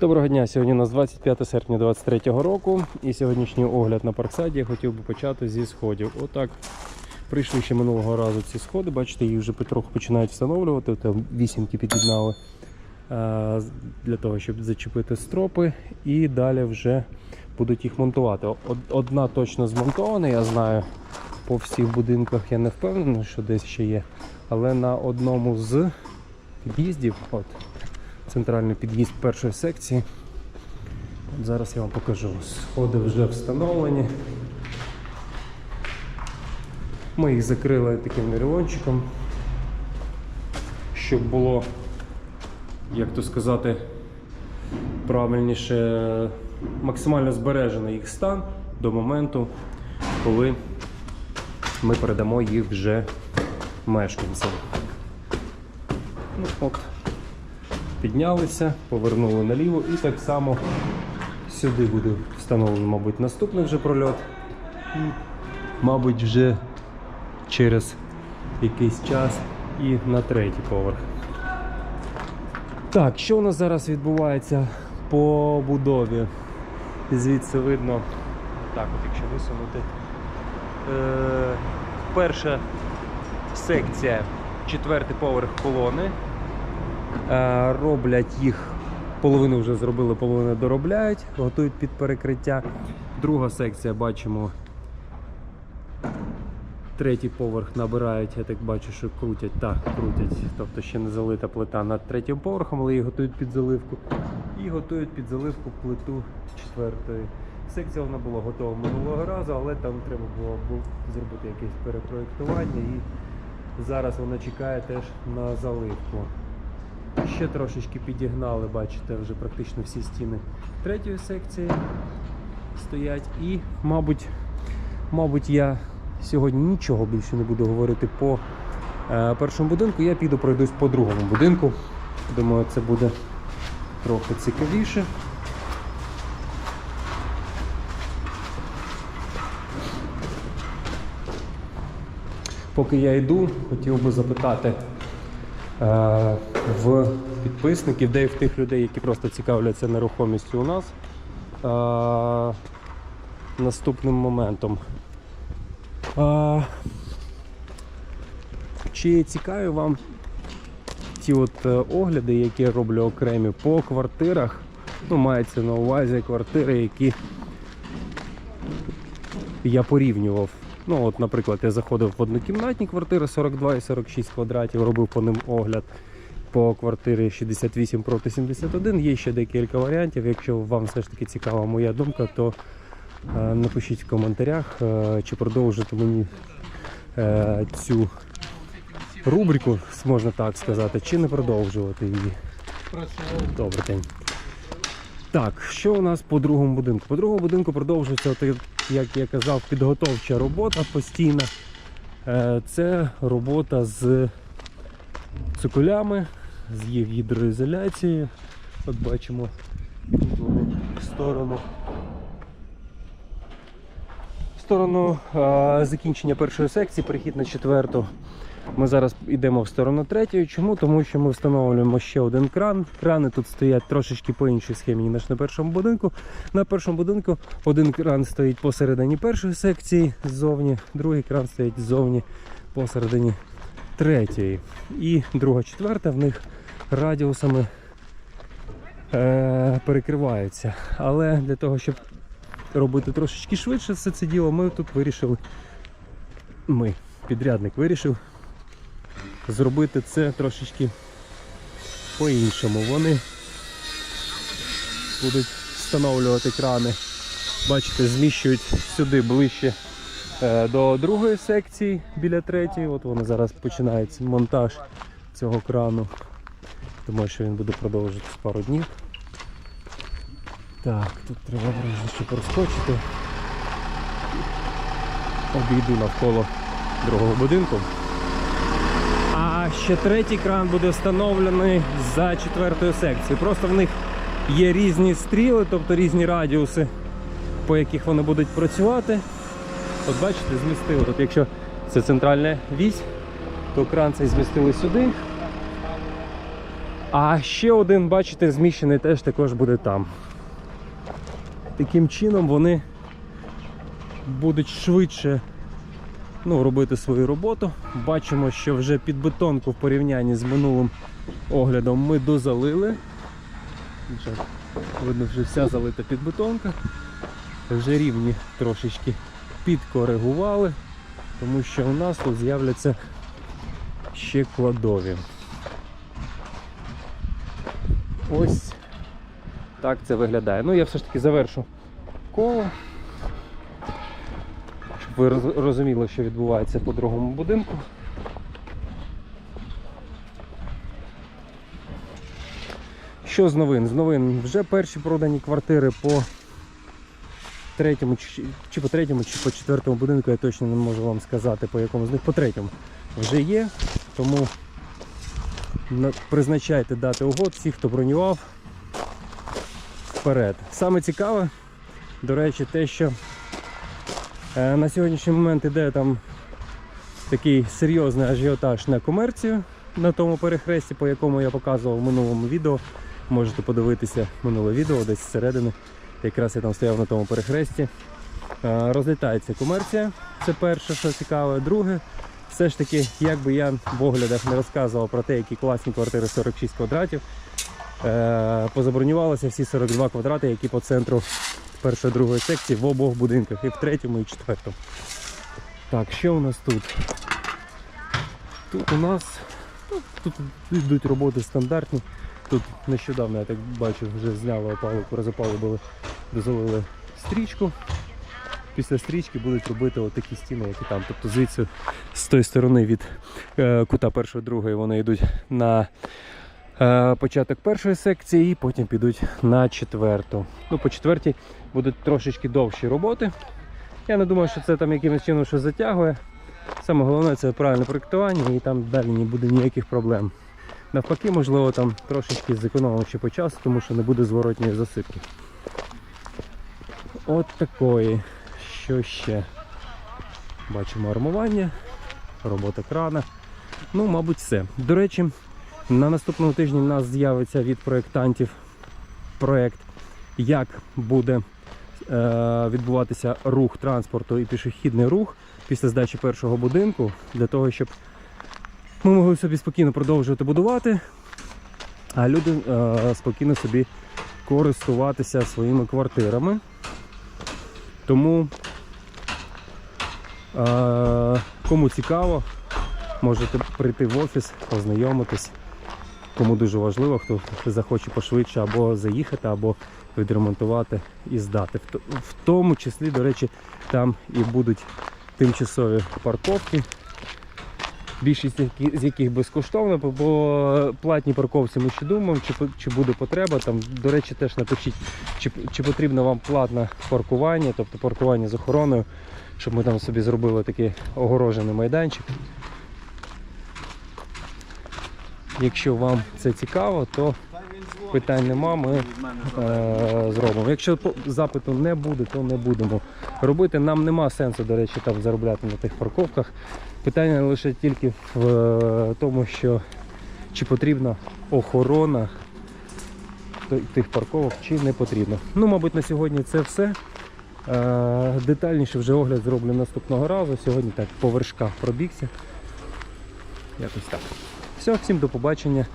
Доброго дня! Сьогодні у нас 25 серпня 2023 року. І сьогоднішній огляд на парксаді я хотів би почати зі сходів. Отак. Прийшли ще минулого разу ці сходи, бачите, їх вже потроху починають встановлювати, там вісімки під'єднали е, для того, щоб зачепити стропи, і далі вже будуть їх монтувати. Одна точно змонтована, я знаю, по всіх будинках я не впевнений, що десь ще є, але на одному з під'їздів, от центральний під'їзд першої секції. От зараз я вам покажу. Сходи вже встановлені. Ми їх закрили таким нервончиком, щоб було, як то сказати, правильніше, максимально збережений їх стан до моменту, коли ми передамо їх вже мешканцям. Ну, от, піднялися, повернули наліво і так само сюди буде встановлений, мабуть, наступний вже прольот. І, мабуть, вже через якийсь час і на третій поверх. Так, що у нас зараз відбувається по будові? Звідси видно, так, от якщо висунути. Е, перша секція, четвертий поверх колони. Е, роблять їх, половину вже зробили, половину доробляють, готують під перекриття. Друга секція бачимо. Третій поверх набирають, я так бачу, що крутять, так, крутять. Тобто ще не залита плита над третім поверхом, але її готують під заливку. І готують під заливку плиту четвертої. Секція вона була готова минулого разу, але там треба було зробити якесь перепроєктування і зараз вона чекає теж на заливку. Ще трошечки підігнали, бачите, вже практично всі стіни третьої секції стоять. І, мабуть, мабуть, я сьогодні нічого більше не буду говорити по е, першому будинку. Я піду пройдусь по другому будинку. Думаю, це буде трохи цікавіше. Поки я йду, хотів би запитати в підписників, де і в тих людей, які просто цікавляться нерухомістю у нас. Е, наступним моментом. Е, чи цікаві вам ті от е, огляди, які я роблю окремі по квартирах? Ну, мається на увазі квартири, які я порівнював. Ну, от, наприклад, я заходив в однокімнатні квартири 42 і 46 квадратів, робив по ним огляд. По квартирі 68 проти 71. Є ще декілька варіантів. Якщо вам все ж таки цікава моя думка, то е, напишіть в коментарях, е, чи продовжити мені е, цю рубрику, можна так сказати, чи не продовжувати її. Добрий день. Так, що у нас по другому будинку? По другому будинку продовжується, як я казав, підготовча робота постійна. Е, Це робота з цикулями, з їх гідроізоляцією. От бачимо в сторону. В сторону е, закінчення першої секції, перехід на четверту. Ми зараз йдемо в сторону третьої. Чому? Тому що ми встановлюємо ще один кран. Крани тут стоять трошечки по іншій схемі, ніж на першому будинку. На першому будинку один кран стоїть посередині першої секції ззовні, другий кран стоїть ззовні посередині третьої. І друга, четверта в них радіусами е- перекриваються. Але для того, щоб робити трошечки швидше все це діло, ми тут вирішили. Ми, підрядник вирішив зробити це трошечки по-іншому. Вони будуть встановлювати крани. Бачите, зміщують сюди ближче е, до другої секції біля третьої. От вони зараз починається монтаж цього крану. Думаю, що він буде продовжуватись пару днів. Так, тут треба ще проскочити. Обійду навколо другого будинку. Ще третій кран буде встановлений за четвертою секцією. Просто в них є різні стріли, тобто різні радіуси, по яких вони будуть працювати. От бачите, змістили. От якщо це центральна вісь, то кран цей змістили сюди. А ще один, бачите, зміщений теж також буде там. Таким чином вони будуть швидше ну, робити свою роботу. Бачимо, що вже під бетонку в порівнянні з минулим оглядом ми дозалили. Вже, видно, вже вся залита під бетонка. Вже рівні трошечки підкоригували, тому що у нас тут з'являться ще кладові. Ось так це виглядає. Ну, я все ж таки завершу коло. Ви розуміли, що відбувається по другому будинку. Що з новин? З новин вже перші продані квартири по третьому чи, по третьому, чи по четвертому будинку, я точно не можу вам сказати, по якому з них по третьому вже є. Тому призначайте дати угод, всі, хто бронював вперед. Саме цікаве, до речі, те, що на сьогоднішній момент іде там такий серйозний ажіотаж на комерцію на тому перехресті, по якому я показував в минулому відео. Можете подивитися минуле відео десь зсередини. Якраз я там стояв на тому перехресті. Е, Розлітається комерція, це перше, що цікаве. Друге, все ж таки, як би я в оглядах не розказував про те, які класні квартири 46 квадратів, е, позабронювалися всі 42 квадрати, які по центру першої другої секції в обох будинках, і в третьому, і в четвертому. Так, що у нас тут? Тут у нас ну, тут йдуть роботи стандартні. Тут нещодавно, я так бачу, вже зняли опалубку, розопалубили, дозалили стрічку. Після стрічки будуть робити отакі стіни, як і там. Тобто звідси з тої сторони від е, кута першої другої вони йдуть на початок першої секції і потім підуть на четверту. Ну, по четвертій будуть трошечки довші роботи. Я не думаю, що це там якимось чином щось затягує. Саме головне це правильне проєктування і там далі не буде ніяких проблем. Навпаки, можливо, там трошечки зекономимо ще по часу, тому що не буде зворотньої засипки. От такої. Що ще? Бачимо армування, робота крана. Ну, мабуть, все. До речі, на наступному тижні в нас з'явиться від проєктантів проєкт, як буде е, відбуватися рух транспорту і пішохідний рух після здачі першого будинку, для того, щоб ми могли собі спокійно продовжувати будувати, а люди е, спокійно собі користуватися своїми квартирами. Тому, е, кому цікаво, можете прийти в офіс, ознайомитись. Кому дуже важливо, хто захоче пошвидше або заїхати, або відремонтувати і здати. В тому числі, до речі, там і будуть тимчасові парковки. Більшість з яких безкоштовно, бо- платні парковці ми ще думаємо, чи, чи буде потреба. Там, до речі, теж напишіть, чи, чи потрібно вам платне паркування, тобто паркування з охороною, щоб ми там собі зробили такий огорожений майданчик. Якщо вам це цікаво, то питань нема, ми е, зробимо. Якщо запиту не буде, то не будемо робити. Нам нема сенсу, до речі, там заробляти на тих парковках. Питання лише тільки в е, тому, що чи потрібна охорона тих парковок, чи не потрібно. Ну, мабуть, на сьогодні це все. Е, Детальніше вже огляд зроблю наступного разу. Сьогодні так по вершках пробігся. Якось так. Все, всім до побачення.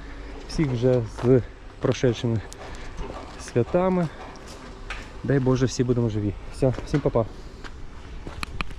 Всіх вже з прошедшими святами. Дай Боже, всі будемо живі. Все, всім па-па.